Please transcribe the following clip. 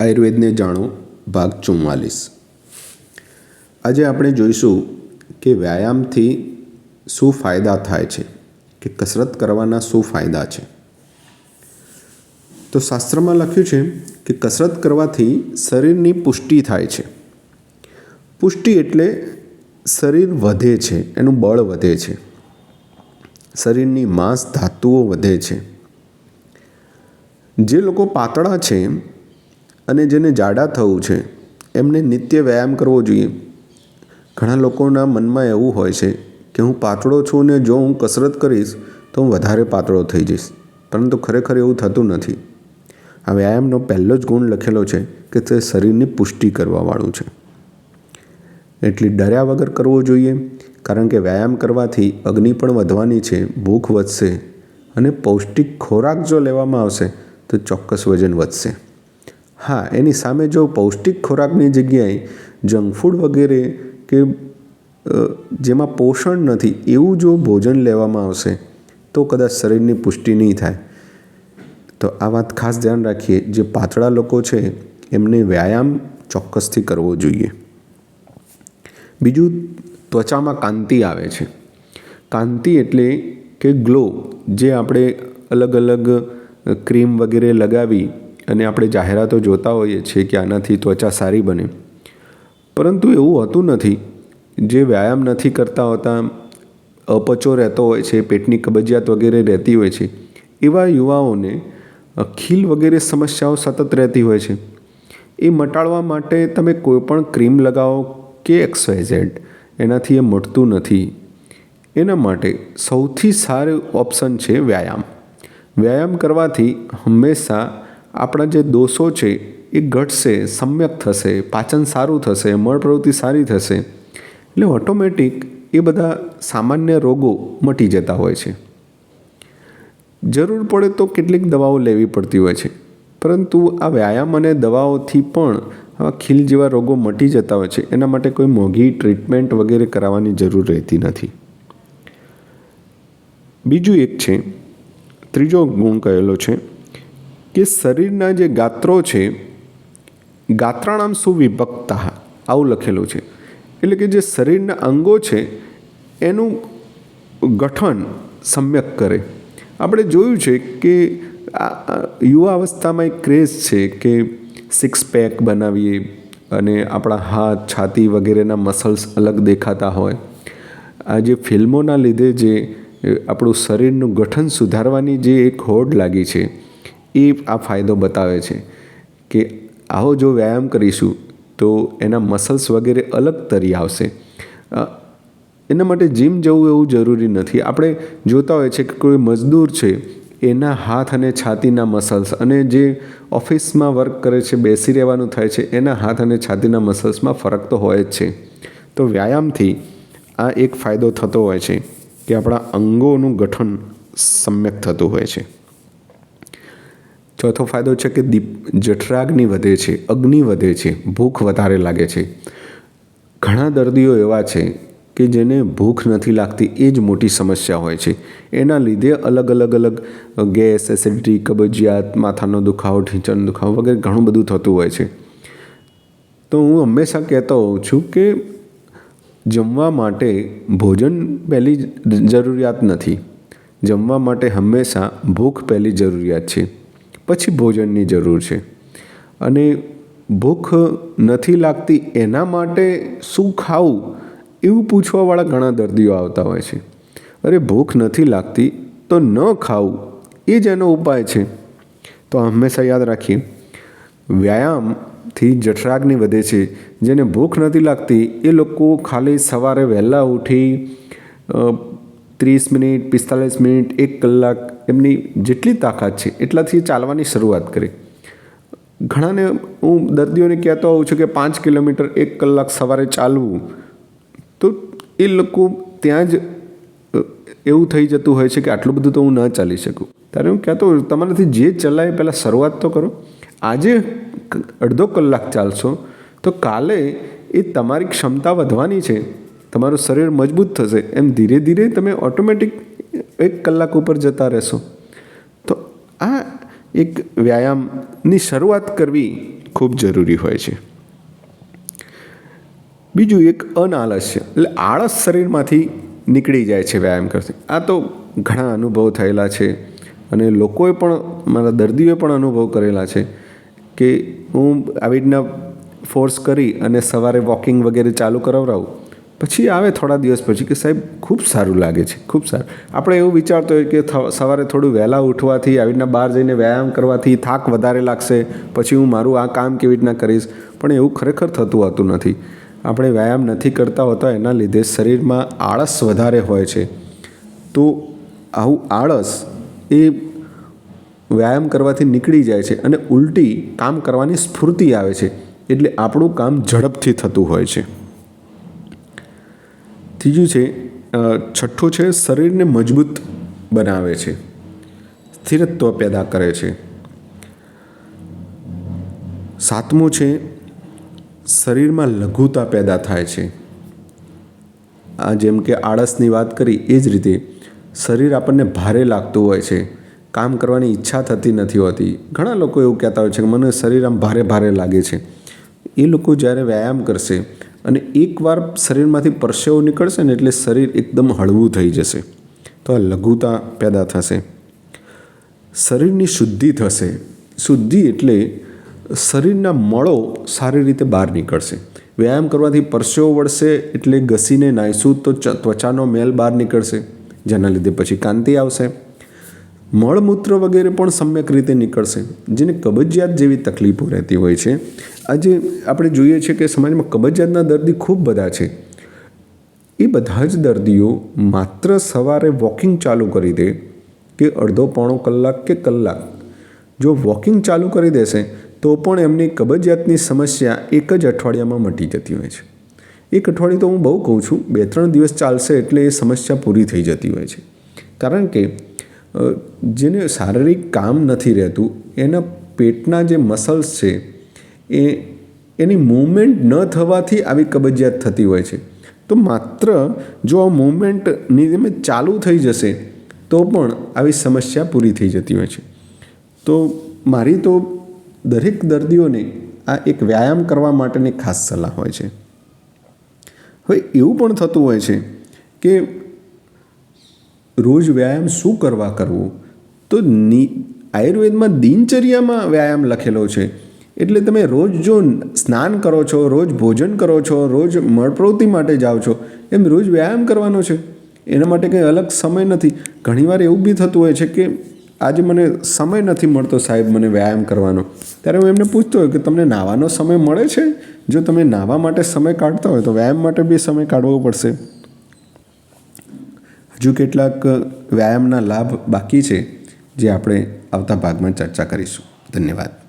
આયુર્વેદને જાણો, ભાગ ચુમ્માલીસ. આજે આપણે જોઈશું કે વ્યાયામથી શું ફાયદા થાય છે, કે કસરત કરવાના શું ફાયદા છે. તો શાસ્ત્રમાં લખ્યું છે કે કસરત કરવાથી શરીરની પુષ્ટિ થાય છે. પુષ્ટિ એટલે શરીર વધે છે, એનું બળ વધે છે. શરીરની માંસ, ધાતુઓ વધે છે. જે લોકો પાતળા છે અને જેને જાડા થવું છે, એમને નિત્ય વ્યાયામ કરવો જોઈએ. ઘણા લોકોના મનમાં એવું હોય છે કે હું પાતળો છું ને જો હું કસરત કરીશ, તો હું વધારે પાતળો થઈ જઈશ. પરંતુ ખરેખર એવું થતું નથી. આ વ્યાયામનો પહેલો જ ગુણ લખેલો છે કે તે શરીરની પુષ્ટિ કરવાવાળું છે. એટલી ડર્યા વગર કરવો જોઈએ, કારણ કે વ્યાયામ કરવાથી અગ્નિ પણ વધવાની છે, ભૂખ વધશે અને પૌષ્ટિક ખોરાક જો લેવામાં આવશે, તો ચોક્કસ વજન વધશે. હા, એની સામે જો પૌષ્ટિક ખોરાકની જગ્યાએ જંક ફૂડ વગેરે કે જેમાં પોષણ નથી એવું જો ભોજન લેવામાં આવશે, તો કદાચ શરીરની પુષ્ટિ નહીં થાય. તો આ વાત ખાસ ધ્યાન રાખીએ. જે પાતળા લોકો છે, એમને વ્યાયામ ચોક્કસથી કરવો જોઈએ. બીજું, ત્વચામાં કાંતિ આવે છે. કાંતિ એટલે કે ગ્લો, જે આપણે અલગ અલગ ક્રીમ વગેરે લગાવી અને આપણે જાહેરાતો જોતા હોઈએ છીએ કે આનાથી ત્વચા સારી બને. પરંતુ એવું હોતું નથી. જે વ્યાયામ નથી કરતા હોતા, અપચો રહેતો હોય છે, પેટની કબજિયાત વગેરે રહેતી હોય છે, એવા યુવાઓને ખીલ વગેરે સમસ્યાઓ સતત રહેતી હોય છે. એ મટાડવા માટે તમે કોઈપણ ક્રીમ લગાવો કે એક્સવાયઝેડ એનાથી એ મટતું નથી. એના માટે સૌથી સારું ઓપ્શન છે વ્યાયામ. વ્યાયામ કરવાથી હંમેશા આપણા જે દોષો છે, એ ઘટશે, સમ્યક થશે, પાચન સારું થશે, મળ પ્રવૃત્તિ સારી થશે. એટલે ઓટોમેટિક એ બધા સામાન્ય રોગો મટી જતા હોય છે. જરૂર પડે તો કેટલીક દવાઓ લેવી પડતી હોય છે. પરંતુ આ વ્યાયામ અને દવાઓથી પણ આવા ખીલ જેવા રોગો મટી જતા હોય છે. એના માટે કોઈ મોંઘી ટ્રીટમેન્ટ વગેરે કરાવવાની જરૂર રહેતી નથી. બીજું એક છે, ત્રીજો ગુણ કહેલો છે કે શરીરના જે ગાત્રો છે, ગાત્રાણામ સુવિભક્તા, આવું લખેલું છે. એટલે કે જે શરીરના અંગો છે, એનું ગઠન સમ્યક કરે. આપણે જોયું છે કે આ યુવા અવસ્થામાં એક ક્રેઝ છે કે સિક્સ પેક બનાવીએ અને આપણા હાથ, છાતી વગેરેના મસલ્સ અલગ દેખાતા હોય. આ જે ફિલ્મોના લીધે જે આપણું શરીરનું ગઠન સુધારવાની જે એક હોડ લાગી છે એ આ ફાયદો બતાવે છે કે આવો જો વ્યાયામ કરીશું તો એના મસલ્સ વગેરે અલગ તરી આવશે. એના માટે જીમ જવું એવું જરૂરી નથી. આપણે જોતા હોય છે કે કોઈ મજદૂર છે, એના હાથ અને છાતીના મસલ્સ અને જે ઓફિસમાં વર્ક કરે છે, બેસી રહેવાનું થાય છે, એના હાથ અને છાતીના મસલ્સમાં ફરક તો હોય જ છે. તો વ્યાયામથી આ એક ફાયદો થતો હોય છે કે આપણા અંગોનું ગઠન સમ્યક થતું હોય છે. ચોથો ફાયદો છે કે દીપ જઠરાગ્નિ વધે છે, અગ્નિ વધે છે, ભૂખ વધારે લાગે છે. ઘણા દર્દીઓ એવા છે કે જેને ભૂખ નથી લાગતી, એ જ મોટી સમસ્યા હોય છે. એના લીધે અલગ અલગ અલગ ગેસ, એસિડિટી, કબજિયાત, માથાનો દુખાવો, ઢીંચણનો દુખાવો વગેરે ઘણું બધું થતું હોય છે. તો હું હંમેશા કહેતો હોઉં છું કે જમવા માટે ભોજન પહેલી જરૂરિયાત નથી. જમવા માટે હંમેશા ભૂખ પહેલી જરૂરિયાત છે. પછી ભોજનની જરૂર છે. અને ભૂખ નથી લાગતી એના માટે શું ખાવું? એવું પૂછવાવાળા ઘણા દર્દીઓ આવતા હોય છે. અરે, ભૂખ નથી લાગતી તો ન ખાવું. એ જ એનો ઉપાય છે. તો હંમેશા યાદ રાખીએ. વ્યાયામથી જઠરાગ્નિ વધે છે. જેને ભૂખ નથી લાગતી એ લોકો ખાલી સવારે વહેલા ઉઠી ત્રીસ મિનિટ, પિસ્તાલીસ મિનિટ, એક કલાક એમની જેટલી તાકાત છે એટલાથી ચાલવાની શરૂઆત કરે. ઘણાને હું દર્દીઓને કહેતો હોઉં છું કે પાંચ કિલોમીટર, એક કલાક સવારે ચાલવું. તો એ લોકો ત્યાં જ એવું થઈ જતું હોય છે કે આટલું બધું તો હું ન ચાલી શકું. ત્યારે હું કહેતો તમારાથી જે ચલાય પહેલાં શરૂઆત તો કરો. આજે અડધો કલાક ચાલશો, તો કાલે એ તમારી ક્ષમતા વધવાની છે. તમારું શરીર મજબૂત થશે. એમ ધીરે ધીરે તમે ઓટોમેટિક એક કલાક ઉપર જતા રહેશો. તો આ એક વ્યાયામની શરૂઆત કરવી ખૂબ જરૂરી હોય છે. બીજું એક અનાલસ્ય, એટલે આળસ શરીરમાંથી નીકળી જાય છે વ્યાયામ કરતી. આ તો ઘણા અનુભવ થયેલા છે અને લોકોએ પણ, મારા દર્દીઓએ પણ અનુભવ કરેલા છે કે હું આવી રીતના ફોર્સ કરી અને સવારે વોકિંગ વગેરે ચાલુ કરાવરાવું પછી આવે થોડા દિવસ પછી કે સાહેબ, ખૂબ સારું લાગે છે, ખૂબ સારું. આપણે એવું વિચારતો હોય કે સવારે થોડું વહેલા ઉઠવાથી, આવી રીતના બહાર જઈને વ્યાયામ કરવાથી થાક વધારે લાગશે, પછી હું મારું આ કામ કેવી રીતના કરીશ? પણ એવું ખરેખર થતું હોતું નથી. આપણે વ્યાયામ નથી કરતા હોતા, એના લીધે શરીરમાં આળસ વધારે હોય છે. તો આવું આળસ એ વ્યાયામ કરવાથી નીકળી જાય છે અને ઉલટી કામ કરવાની સ્ફૂર્તિ આવે છે. એટલે આપણું કામ ઝડપથી થતું હોય છે. ત્રીજું છે છઠ્ઠું છે, શરીરને મજબૂત બનાવે છે, સ્થિરત્વ પેદા કરે છે. સાતમું છે, શરીરમાં લઘુતા પેદા થાય છે. આ જેમ કે આળસની વાત કરી, એ જ રીતે શરીર આપણને ભારે લાગતું હોય છે. કામ કરવાની ઈચ્છા થતી નથી હોતી. ઘણા લોકો એવું કહેતા હોય છે કે મને શરીર આમ ભારે ભારે લાગે છે. એ લોકો જ્યારે વ્યાયામ કરશે અને એકવાર શરીરમાંથી પરસેવો નીકળશે ને એટલે શરીર એકદમ હળવું થઈ જશે. તો આ લઘુતા પેદા થશે. શરીરની શુદ્ધિ થશે. શુદ્ધિ એટલે શરીરના મળો સારી રીતે બહાર નીકળશે. વ્યાયામ કરવાથી પરસેવો વળશે એટલે ઘસીને નાહીશું તો ત્વચાનો મેલ બહાર નીકળશે. જેના લીધે પછી કાંતિ આવશે. મળમૂત્ર વગેરે પણ સમ્યક રીતે નીકળશે, જેને કબજિયાત જેવી તકલીફો રહેતી હોય છે. આજે આપણે જોઈએ છીએ કે સમાજમાં કબજિયાતના દર્દી ખૂબ બધા છે. એ બધા જ દર્દીઓ માત્ર સવારે વોકિંગ ચાલુ કરી દે કે અડધો પોણો કલાક કે કલાક. જો વોકિંગ ચાલુ કરી દેશે, તો પણ એમની કબજિયાતની સમસ્યા એક જ અઠવાડિયામાં મટી જતી હોય છે. એક અઠવાડિયું તો હું બહુ કહું છું, બે ત્રણ દિવસ ચાલશે એટલે એ સમસ્યા પૂરી થઈ જતી હોય છે. કારણ કે જેને શારીરિક કામ નથી રહેતું, એના પેટના જે મસલ્સ છે, એ, એની મૂવમેન્ટ ન થવાથી આવી કબજિયાત થતી હોય છે. તો માત્ર જો આ મૂવમેન્ટની નિયમિત ચાલુ થઈ જશે, તો પણ આવી સમસ્યા પૂરી થઈ જતી હોય છે. તો મારી તો દરેક દર્દીઓને આ એક વ્યાયામ કરવા માટેની ખાસ સલાહ હોય છે. હવે એવું પણ થતું હોય છે કે રોજ વ્યાયામ શું કરવા કરવું? તો ની, આયુર્વેદમાં દિનચર્યામાં વ્યાયામ લખેલો છે. એટલે તમે રોજ જો સ્નાન કરો છો, રોજ ભોજન કરો છો, રોજ મળપ્રવૃત્તિ માટે જાઓ છો, એમ રોજ વ્યાયામ કરવાનો છે. એના માટે કંઈ અલગ સમય નથી. ઘણીવાર એવું બી થતું હોય છે કે આજે મને સમય નથી મળતો સાહેબ મને વ્યાયામ કરવાનો. ત્યારે હું એમને પૂછતો હોય કે તમને નાહવાનો સમય મળે છે? જો તમે નાહવા માટે સમય કાઢતા હોય તો વ્યાયામ માટે બી સમય કાઢવો પડશે. હજુ કેટલાક વ્યાયામના લાભ બાકી છે જે આપણે આવતા ભાગમાં ચર્ચા કરીશું. ધન્યવાદ.